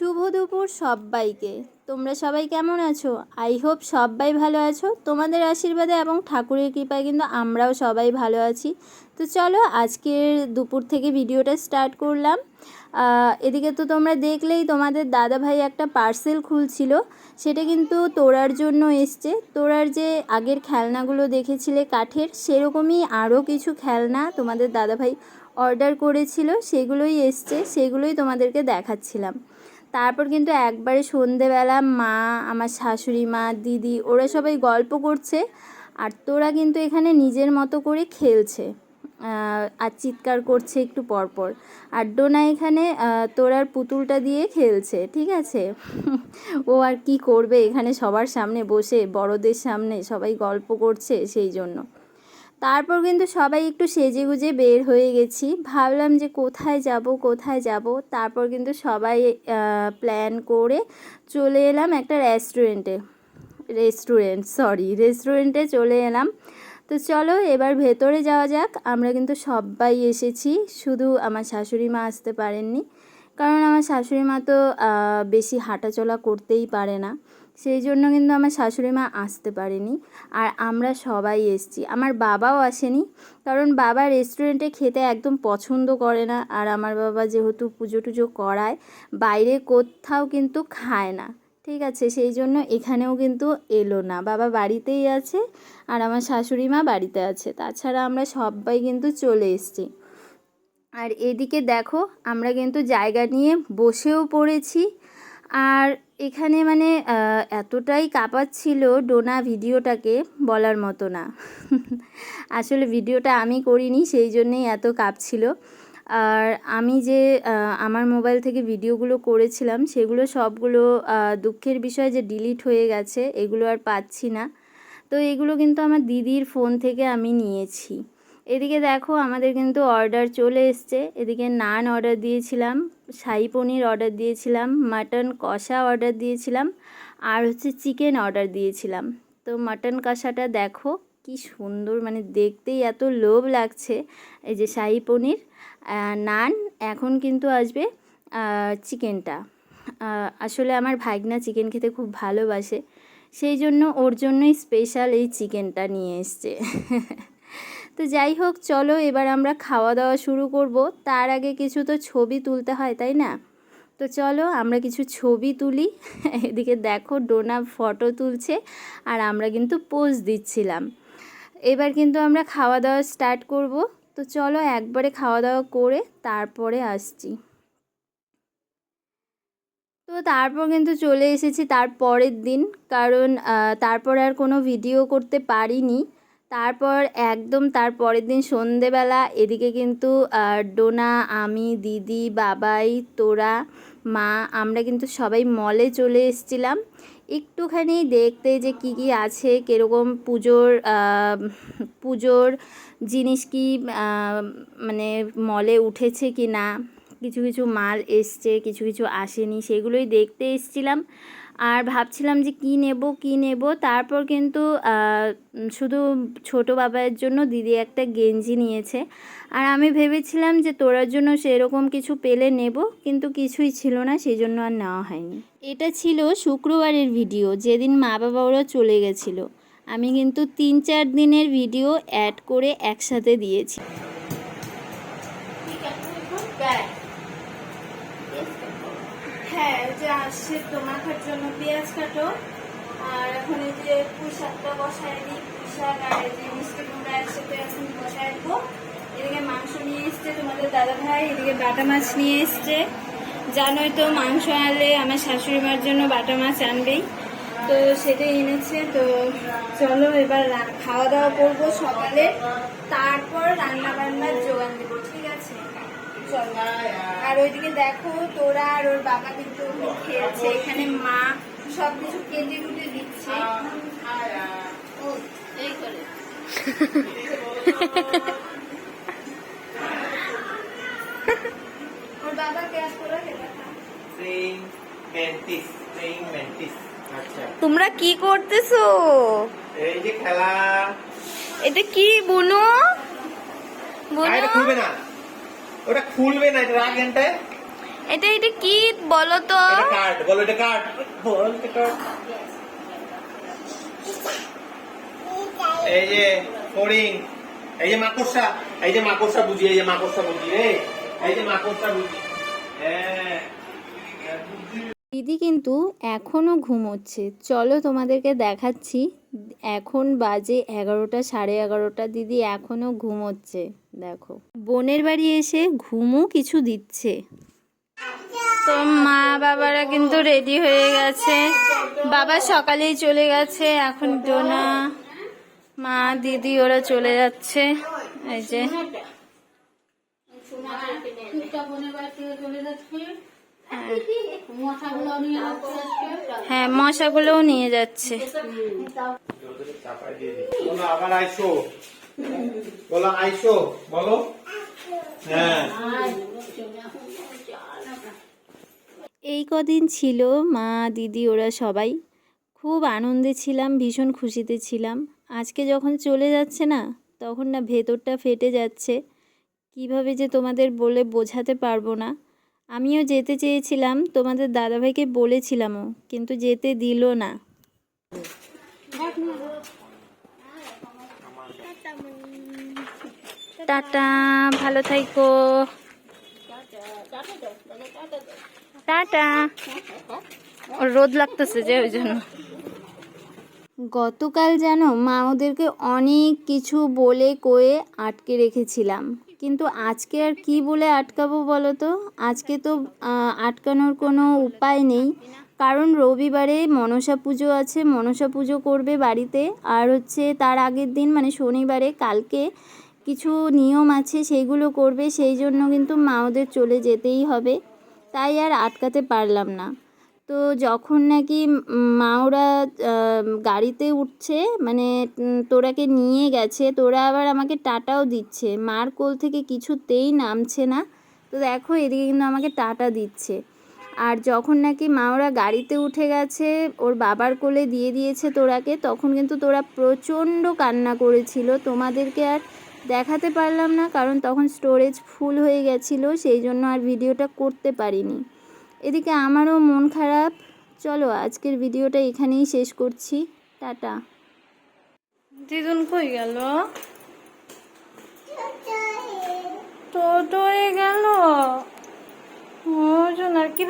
শুভ দুপুর সবাইকে। তোমরা সবাই কেমন আছো? আই হোপ সবাই ভালো আছো। তোমাদের আশীর্বাদে এবং ঠাকুরের কৃপায় কিন্তু আমরাও সবাই ভালো আছি। তো চলো আজকের দুপুর থেকে ভিডিওটা স্টার্ট করলাম। এদিকে তো তোমরা দেখলেই তোমাদের দাদা ভাই একটা পার্সেল খুলছিল। সেটা কিন্তু তোরার জন্য এসছে। তোরার যে আগের খেলনাগুলো দেখেছিলে কাঠের, সেরকমই আরও কিছু খেলনা তোমাদের দাদা ভাই অর্ডার করেছিল। সেগুলোই এসছে। সেগুলোই তোমাদেরকে দেখাচ্ছিলাম। তারপর কিন্তু একবারে সন্ধেবেলা মা, আমার শাশুড়ি মা, দিদি ওরা সবাই গল্প করছে আর তোরা কিন্তু এখানে নিজের মতো করে খেলছে আর চিৎকার করছে একটু পরপর আর ডোনা এখানে তোরার পুতুলটা দিয়ে খেলছে, ঠিক আছে? ও আর কি করবে এখানে সবার সামনে বসে, বড়দের সামনে সবাই গল্প করছে সেই জন্য। তারপর কিন্তু সবাই একটু সেজে গুজে বের হয়ে গেছি। ভাবলাম যে কোথায় যাব কোথায় যাব? তারপর কিন্তু সবাই প্ল্যান করে চলে এলাম একটা রেস্টুরেন্টে রেস্টুরেন্ট সরি রেস্টুরেন্টে চলে এলাম। তো চলো এবার ভেতরে যাওয়া যাক। আমরা কিন্তু সবাই এসেছি। শুধু আমার শাশুড়ি মা আসতে পারেননি। কারণ আমার শাশুড়ি মা তো বেশি হাঁটাচলা করতেই পারে না। সেই জন্য কিন্তু আমার শাশুড়ি মা আসতে পারেনি। আর আমরা সবাই এসছি। আমার বাবাও আসেনি। কারণ বাবা রেস্টুরেন্টে খেতে একদম পছন্দ করে না। আর আমার বাবা যেহেতু পুজো টুজো করায়, বাইরে কোথাও কিন্তু খায় না। ঠিক আছে? সেই জন্য এখানেও কিন্তু এলো না। বাবা বাড়িতেই আছে আর আমার শাশুড়ি মা বাড়িতে আছে। তাছাড়া আমরা সবাই কিন্তু চলে এসেছি। আর এদিকে দেখো, আমরা কিন্তু জায়গা নিয়ে বসেও পড়েছি। আর এখানে মানে এতটাই কাঁপাচ্ছিল ডোনা ভিডিওটাকে বলার মতো না। আসলে ভিডিওটা আমি করিনি, সেই জন্যেই এত কাঁপছিল। আর আমি যে আমার মোবাইল থেকে ভিডিওগুলো করেছিলাম, সেগুলো সবগুলো দুঃখের বিষয় যে ডিলিট হয়ে গেছে, এগুলো আর পাচ্ছি না। তো এগুলো কিন্তু আমার দিদির ফোন থেকে আমি নিয়েছি। এদিকে দেখো আমাদের কিন্তু অর্ডার চলে এসছে। এদিকে নান অর্ডার দিয়েছিলাম, শাহি পনির অর্ডার দিয়েছিলাম মাটন কষা অর্ডার দিয়েছিলাম, আর হচ্ছে চিকেন অর্ডার দিয়েছিলাম। তো মাটন কষাটা দেখো কি সুন্দর মানে দেখতেই এত লোভ লাগছে এই যে শাহি পনির। নান এখন কিন্তু আসবে চিকেনটা আসলে আমার ভাগনা চিকেন খেতে খুব ভালোবাসে, সেই জন্য ওর জন্যই স্পেশাল এই চিকেনটা নিয়ে এসছে। তো যাই হোক, চলো এবার আমরা খাওয়া দাওয়া শুরু করব। তার আগে কিছু তো ছবি তুলতে হয়, তাই না? তো চলো আমরা কিছু ছবি তুলি। এদিকে দেখো, ডোনা ফটো তুলছে আর আমরা কিন্তু পোজ দিচ্ছিলাম। এবার কিন্তু আমরা খাওয়া দাওয়া স্টার্ট করব। তো চলো একবারে খাওয়া দাওয়া করে তারপরে আসছি। তো তারপর কিন্তু চলে এসেছি তার পরের দিন। কারণ তারপর আর কোনো ভিডিও করতে পারিনি। তারপর একদম তার পরের দিন সন্ধেবেলা এদিকে কিন্তু ডোনা, আমি, দিদি, বাবাই, তোরা, মা, আমরা কিন্তু সবাই মলে চলে এসেছিলাম। একটুখানি দেখতে যে কি কি আছে, কীরকম পুজোর পুজোর জিনিস কি মানে মলে উঠেছে কি না, কিছু কিছু মাল এসছে, কিছু কিছু আসেনি, সেগুলোই দেখতে এসছিলাম। আর ভাবছিলাম যে কি নেব কি নেব। তারপর কিন্তু শুধু ছোট বাবার জন্য দিদি একটা গেঞ্জি নিয়েছে। আর আমি ভেবেছিলাম যে তোরার জন্য সেরকম কিছু পেলে নেব, কিন্তু কিছুই ছিল না সেই জন্য আর নেওয়া হয়নি। এটা ছিল শুক্রবারের ভিডিও, যেদিন মা বাবা ওরা চলে গেছিল। আমি কিন্তু তিন চার দিনের ভিডিও অ্যাড করে একসাথে দিয়েছি। হ্যাঁ ওই যে আসছে তোমার জন্য পেঁয়াজ কাটো। আর এখন এই যে পুঁই শাকটা বসায় দিই। পুঁই আর এই যে মিষ্টি কুমড়া একসাথে এখন বসায় দেবো এদিকে মাংস নিয়ে এসছে তোমাদের দাদা ভাই, এদিকে বাটা মাছ নিয়ে এসছে। জানোই তো মাংস আনলে আমার শাশুড়ি মার জন্য বাটা মাছ আনবেই। তো সেটাই এনেছে, তো চলো এবার খাওয়া দাওয়া করব সকালে। তারপর রান্না বান্নার জোগান দেবো, ঠিক আছে? আর ওইদিকে দেখো তোরা আর ওর বাবা কিন্তু খেয়েছে এখানে মা সবকিছু কেটে কুটে দিচ্ছে। এই করে. আচ্ছা। তোমরা কি করতেছো? এই যে খেলা। এটা কি বুনু? আর খুলবে না। ওটা খুলবে না এটা রাখ এনটায় এটা এটা কি বলো তো এটা কার্ড বলো এটা কার্ড বল এটা কার্ড এই যে ফড়িং। এই যে মাকড়সা এই যে মাকড়সা বুঝি এই যে মাকড়সা বুঝি রে। এই যে মাকড়সা বুঝি। হ্যাঁ দিদি কিন্তু এখনও ঘুমোচ্ছে। চলো তোমাদেরকে দেখাচ্ছি। এখন বাজে এগারোটা, সাড়ে এগারোটা। দিদি এখনও ঘুমোচ্ছে, দেখো। বোনের বাড়ি এসে ঘুমও কিছু দিচ্ছে। তো মা বাবারা কিন্তু রেডি হয়ে গেছে। বাবা সকালেই চলে গেছে, এখন ডোনা, মা, দিদি ওরা চলে যাচ্ছে। এই যে। হ্যাঁ মশাগুলোও নিয়ে যাচ্ছে। হ্যাঁ। এই কদিন ছিল মা, দিদি, ওরা সবাই। খুব আনন্দে ছিলাম, ভীষণ খুশিতে ছিলাম। আজকে যখন চলে যাচ্ছে না, তখন না ভেতরটা ফেটে যাচ্ছে। কীভাবে যে তোমাদের বলে বোঝাতে পারব না। আমিও যেতে চেয়েছিলাম, তোমাদের দাদাভাইকে বলেছিলামও, কিন্তু যেতে দিল না। টাটা, ভালো থাইকো। টাটা। রোদ লাগতেছে যে, ওই জন্য। গতকাল যেন মা ওদেরকে অনেক কিছু বলে কয়ে আটকে রেখেছিলাম। কিন্তু আজকে আর কি বলে আটকাবো বলো তো? আজকে তো আটকানোর কোনো উপায় নেই। কারণ রবিবারে মনসা পুজো আছে, মনসা পুজো করবে বাড়িতে। আর হচ্ছে তার আগের দিন মানে শনিবারে কালকে কিছু নিয়ম আছে, সেইগুলো করবে, সেই জন্য কিন্তু মা ওদের চলে যেতেই হবে। তাই আর আটকাতে পারলাম না। তো যখন নাকি মা ওরা গাড়িতে উঠছে মানে তোরাকে নিয়ে গেছে, তোরা আবার আমাকে টাটাও দিচ্ছে। মার কোল থেকে কিছুতেই নামছে না। তো দেখো, এদিকে কিন্তু আমাকে টাটা দিচ্ছে। আর যখন নাকি মা ওরা গাড়িতে উঠে গেছে, ওর বাবার কোলে দিয়ে দিয়েছে তোরাকে, তখন কিন্তু তোরা প্রচণ্ড কান্না করেছিল। তোমাদেরকে আর দেখাতে পারলাম না, কারণ তখন স্টোরেজ ফুল হয়ে গেছিল, সেই জন্য আর ভিডিওটা করতে পারিনি। এদিকে আমারও মন খারাপ। চলো, আজকের ভিডিওটা এখানেই শেষ করছি। টাটা। দিদুন কই গেল? টোটোয় গেল? ও জন্য আর কি